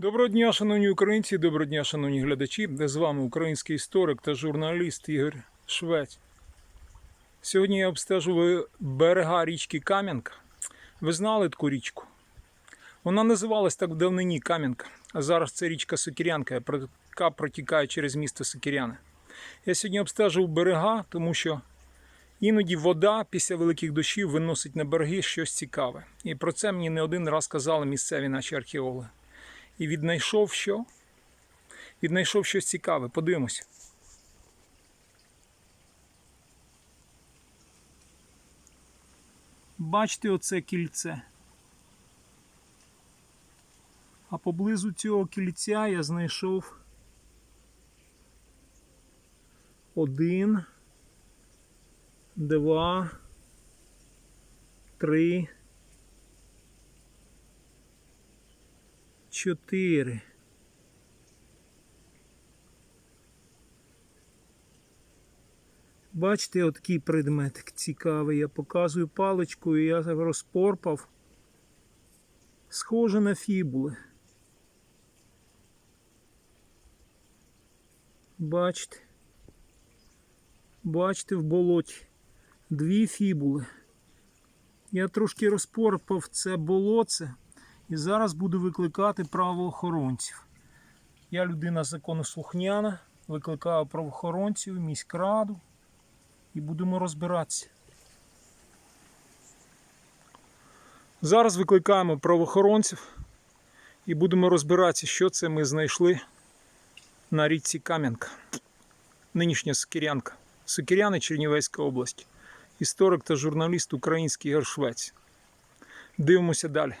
Доброго дня, шановні українці, доброго дня, шановні глядачі. З вами український історик та журналіст Ігор Швець. Сьогодні я обстежую берега річки Кам'янка. Ви знали таку річку? Вона називалась так в давнині Кам'янка, а зараз це річка Сокірянка, яка протікає через місто Сокіряне. Я сьогодні обстежив берега, тому що іноді вода після великих дощів виносить на береги щось цікаве. І про це мені не один раз казали місцеві наші археологи і віднайшов що? Віднайшов щось цікаве. Подивимося. Бачите оце кільце. А поблизу цього кільця я знайшов один, два, три. Чотири. Бачите, отакий предметик цікавий. Я показую паличкою, я розпорпав. Схоже на фібули. Бачите? Бачите в болоті. Дві фібули. Я трошки розпорпав це болоце. І зараз буду викликати правоохоронців. Я людина законослухняна, викликаю правоохоронців, міськраду і будемо розбиратися. Зараз викликаємо правоохоронців і будемо розбиратися, що це ми знайшли на річці Кам'янка. Нинішня Сокирянка. Сокиряни Чернівецька область. Історик та журналіст український Гершвець. Дивимося далі.